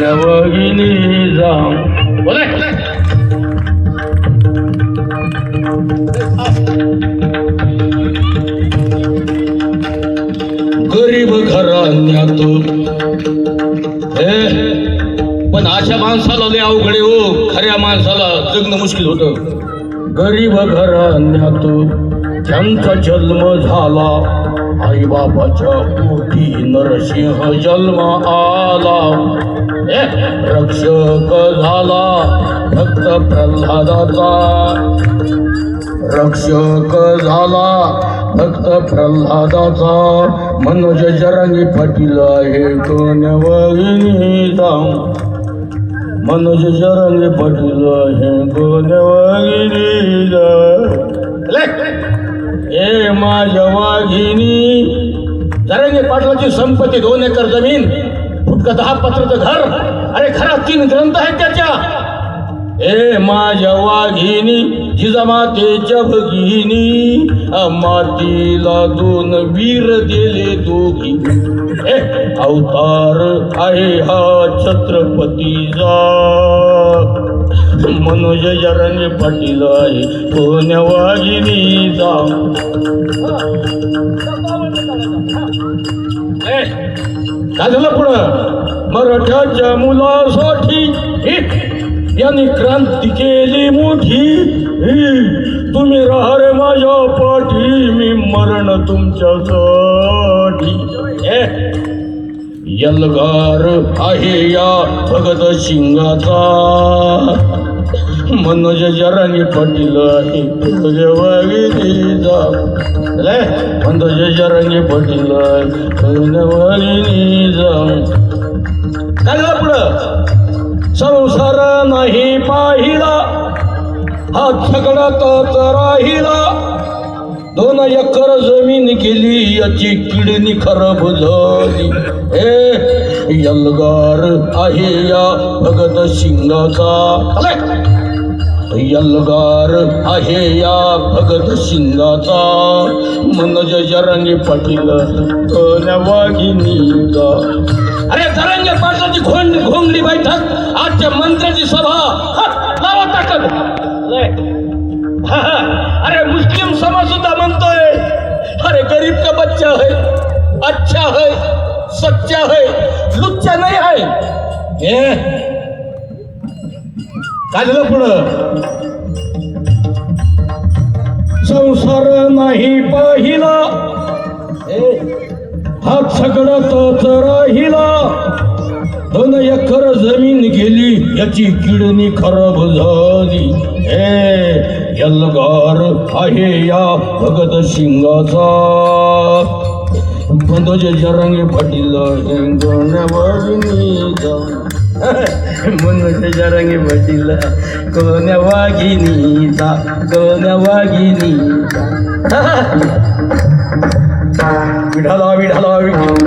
गरीब घराण्यातून. हे पण अशा माणसाला लय अवघड हो. खऱ्या माणसाला जगणं मुश्किल होतं. गरीब घराण्यातून त्यांचा जन्म झाला. आई बाबाच्या पोटी नरसिंह जन्म आला. ए, रक्षक झाला भक्त प्रल्हादाचा. रक्षक झाला भक्त प्रल्हादाचा. मनोज जरांगी पाटील आहे कोण मनोज जरांगी पाटील आहे कोण माझ्या वाघिनी जरांगी पाटलाची संपत्ती दोन एकर जमीन फुटकं दहा पत्राचं घर अरे खरा तीन ग्रंथ आहेत त्याच्या. ए माझ्या वाघिनी जिजामातेच्या भगिनी अ, मातीला दोन वीर दिले दोघी. ए अवतार आहे हा छत्रपतीचा. मनोज जरंगे पाटील आहे कोण्या वाघिनीचा काय झालं पुढं? मराठ्याच्या मुलासाठी यांनी क्रांती केली मोठी. तुम्ही राहा रे माझ्या पाठी मी मरण तुमच्यासाठी. यलगार आहे या भगत शिंगाचा. मनोज जरांगी पाटील आहे. वागिनीचा ले, मनोज जरांगी पाटील वागिनीचा काय पुढं? संसार नाही पाहिला. हा छकडातच राहिला. दोन एकर जमीन केली याची किडनी खराब झाली. हे यलगार आहे या भगत सिंगाचा यलगार आहे या भगत सिंगाचा मनज जरंगे पाटील वाघिनीचा अरे जरंगे पाटलाची घोंड घोंगडी बैठक आजच्या मंत्र्याची सभा. लावा ताकद. हा, हा. गरीब का बच्चा है अच्छा है सच्चा है लुच्चा नाही है। ए काय पुढं? संसार नाही पाहिला. हात सगळं तर मन एकर जमीन गेली याची किडनी खराब झाली. हे यलगार आहे या भगत शिंगाचा मनोज जरांगे पाटील वागिनीचा मनोज जरांगे पाटील कोण वाघिनीचा कोण वाघिनीचा विढाला विढाला विढाला.